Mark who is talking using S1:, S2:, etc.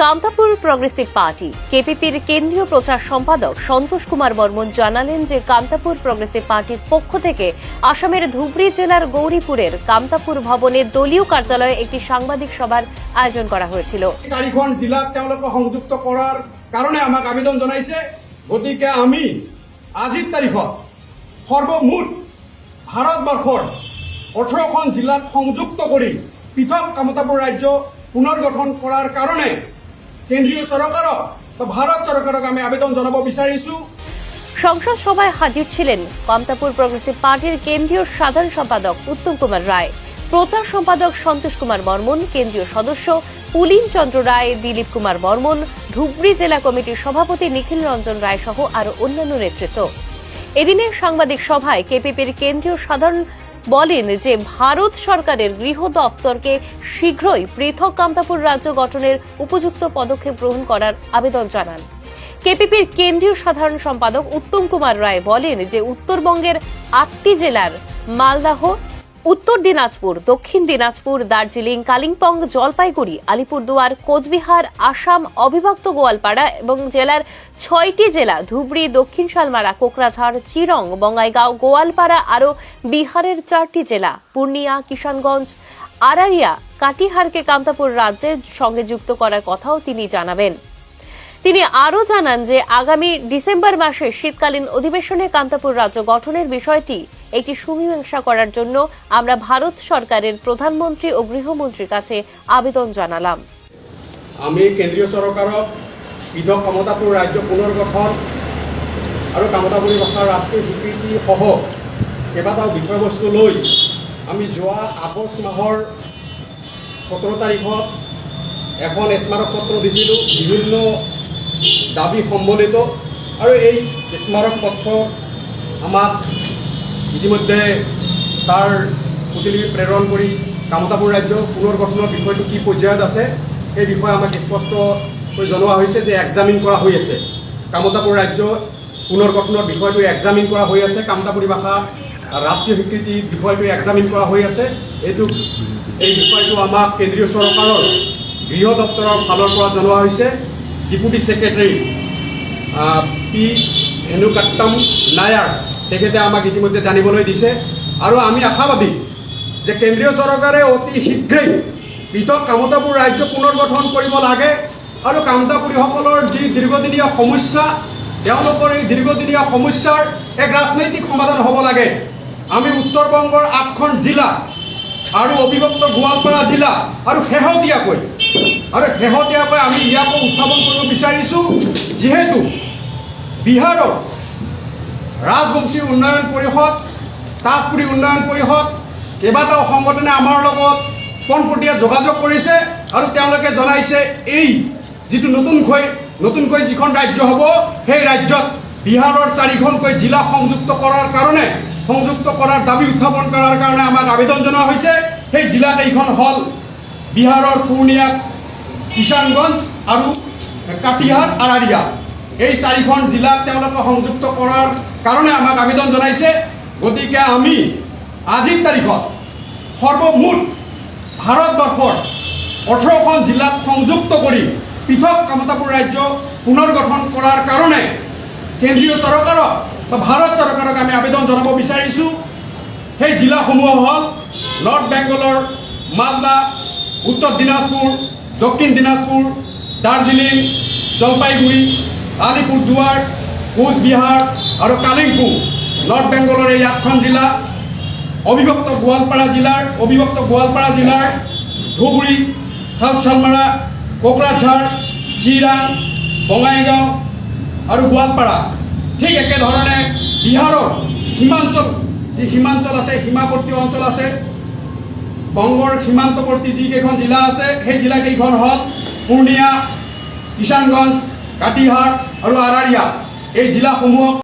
S1: Kamtapur progressive party কেপিপির কেন্দ্রীয় প্রচার সম্পাদক সন্তোষ কুমার বর্মন জানালেন যে কামতাপুর প্রগ্রেসিভ পার্টির পক্ষ থেকে আসামের ধুবড়ী জেলার গৌরীপুরের কামতাপুর ভবনে দলীয় কার্যালয়ে একটি সাংবাদিক সভার আয়োজন করা হয়েছিল।
S2: চাৰিখন জিলাক তেওঁলোকে সংযুক্ত কৰাৰ কাৰণে আমাক আবেদন জনাইছে। গতিকে আমি আজিৰ তাৰিখত সৰ্বমুঠ ভাৰতবৰ্ষৰ ওঠৰখন জিলাক সংযুক্ত কৰি পৃথক কামতাপুৰ ৰাজ্য পুনৰ গঠন কৰাৰ কাৰণে কেন্দ্ৰীয় চৰকাৰক বা ভাৰত চৰকাৰক আমি আবেদন জনাব বিচাৰিছো
S1: সংসদ সভায় হাজির ছিলেন কামতাপুর প্রগ্রেসিভ পার্টির কেন্দ্রীয় সাধারণ সম্পাদক উত্তম কুমার রায়, প্রচার সম্পাদক সন্তোষ কুমার বর্মন, কেন্দ্রীয় সদস্য পুলিন চন্দ্র রায়, দিলীপ কুমার বর্মন, ধুবড়ী জেলা কমিটির সভাপতি নিখিল রঞ্জন রায় সহ আরও অন্যান্য নেতৃত্ব। এদিনের সাংবাদিক সভায় কেপিপির কেন্দ্রীয় সাধারণ বলেন যে ভারত সরকারের গৃহ দপ্তরকে শীঘ্রই পৃথক কামতাপুর রাজ্য গঠনের উপযুক্ত পদক্ষেপ গ্রহণ করার আবেদন জানান। কেপিপির কেন্দ্রীয় সাধারণ সম্পাদক উত্তম কুমার রায় বলেন যে উত্তরবঙ্গের আটটি জেলার মালদাহ উত্তর দিনাজপুর, দক্ষিণ দিনাজপুর, দার্জিলিং, কালিম্পং, জলপাইগুড়ি, আলিপুরদুয়ার, কোচবিহার, আসাম, অবিভক্ত গোয়ালপাড়া এবং জেলার ছয়টি জেলা ধুবড়ী, দক্ষিণ শালমারা কোকরাঝাড়, চিরং, বঙ্গাইগাঁও, গোয়ালপাড়া আরও বিহারের চারটি জেলা, পূর্ণিয়া, কিষানগঞ্জ আরারিয়া কাটিহারকে কামতাপুর রাজ্যের সঙ্গে যুক্ত করার কথাও তিনি জানাবেন। তিনি আরও জানান যে আগামী ডিসেম্বর মাসে শীতকালীন অধিবেশনে কান্তাপুর রাজ্য গঠনের বিষয়টি একটি সুমীমাংসা করার জন্য আমরা ভারত সরকারের প্রধানমন্ত্রী ও গৃহমন্ত্রীর কাছে আবেদন জানালাম।
S2: আমি কেন্দ্ৰীয় চৰকাৰক পৃথক কামতাপুৰ ৰাজ্য পুনৰ গঠন আৰু কামতাপুৰী ভাষাৰ ৰাষ্ট্ৰীয় স্বীকৃতিসহ কেইবাটাও বিষয়বস্তু লৈ আমি যোৱা আগষ্ট মাহৰ সোতৰ তাৰিখত এখন স্মাৰক পত্ৰ দিছিলোঁ। বিভিন্ন দাবি সম্বলিত। আৰু এই স্মাৰক পত্ৰ আমাক ইতিমধ্যে তাৰ প্ৰতিলিপি প্ৰেৰণ কৰি কামতাপুৰ ৰাজ্য পুনৰ গঠনৰ বিষয়টো কি পৰ্যায়ত আছে, সেই বিষয়ে আমাক স্পষ্টকৈ জনোৱা হৈছে যে এক্সামিন কৰা হৈ আছে। কামতাপুৰ ৰাজ্য পুনৰ গঠনৰ বিষয়টো এক্সামিন কৰা হৈ আছে। কামতাপুৰী ভাষা ৰাষ্ট্ৰীয় স্বীকৃতি বিষয়টো এক্সামিন কৰা হৈ আছে। এইটো, এই বিষয়টো আমাক কেন্দ্ৰীয় চৰকাৰৰ গৃহ দপ্তৰৰ ফালৰ পৰা জনোৱা হৈছে। ডিপুটি ছেক্ৰেটাৰী পি হেনুকাট্টম নায়াৰ তেখেতে আমাক ইতিমধ্যে জানিবলৈ দিছে। আৰু আমি আশাবাদী যে কেন্দ্ৰীয় চৰকাৰে অতি শীঘ্ৰেই পৃথক কামতাপুৰ ৰাজ্য পুনৰ গঠন কৰিব লাগে আৰু কামতাপুৰীসকলৰ যি দীৰ্ঘদিনীয়া সমস্যা, তেওঁলোকৰ এই দীৰ্ঘদিনীয়া সমস্যাৰ এক ৰাজনৈতিক সমাধান হ'ব লাগে। আমি উত্তৰ-বংগৰ আঠখন জিলা আৰু অবিভক্ত গোৱালপাৰা জিলা আৰু শেহতীয়াকৈ আৰু শেহতীয়াকৈ আমি ইয়াকো উত্থাপন কৰিব বিচাৰিছোঁ, যিহেতু বিহাৰৰ ৰাজবংশী উন্নয়ন পৰিষদ, তাজপুৰী উন্নয়ন পৰিষদ, কেইবাটাও সংগঠনে আমাৰ লগত পোনপটীয়া যোগাযোগ কৰিছে আৰু তেওঁলোকে জনাইছে, এই যিটো নতুনকৈ নতুনকৈ যিখন ৰাজ্য হ'ব, সেই ৰাজ্যত বিহাৰৰ চাৰিখনকৈ জিলা সংযুক্ত কৰাৰ কাৰণে, সংযুক্ত কৰাৰ দাবি উত্থাপন কৰাৰ কাৰণে আমাক আবেদন জনোৱা হৈছে। সেই জিলাকেইখন হ'ল বিহাৰৰ পূৰ্ণিয়া কিষাণগঞ্জ আৰু কাটিহাৰ, আৰাৰিয়া। এই চাৰিখন জিলাক তেওঁলোকে সংযুক্ত কৰাৰ কাৰণে আমাক আবেদন জনাইছে। গতিকে আমি আজিৰ তাৰিখত সৰ্বমুঠ ভাৰতবৰ্ষৰ ওঠৰখন জিলাক সংযুক্ত কৰি পৃথক কামতাপুৰ ৰাজ্য পুনৰ গঠন কৰাৰ কাৰণে কেন্দ্ৰীয় চৰকাৰক বা ভাৰত চৰকাৰক আমি আবেদন জনাব বিচাৰিছোঁ। সেই জিলাসমূহ হ'ল নৰ্থ বেংগলৰ মালদা, উত্তৰ দিনাজপুৰ দক্ষিণ দিনাজপুৰ দাৰ্জিলিং জলপাইগুৰি আলিপুৰদুৱাৰ কোচবিহাৰ আৰু কালিম্পং। নৰ্থ বেংগলৰ এই আঠখন জিলা, অবিভক্ত গোৱালপাৰা জিলাৰ অবিভক্ত গোৱালপাৰা জিলাৰ ধুবুৰী চাউথ চালমাৰা কোকৰাঝাৰ চিৰাং বঙাইগাঁও আৰু গোৱালপাৰা ঠিক একেধৰণে বিহাৰৰ সীমাঞ্চল যি সীমাঞ্চল আছে সীমাৱৰ্তী অঞ্চল আছে বংগৰ সীমান্তৱৰ্তী যিকেইখন জিলা আছে, সেই জিলাকেইখন হ'ল পূৰ্ণিয়া, কিষাণগঞ্জ, কাটিহাৰ আৰু আৰাৰিয়া। এই জিলাসমূহক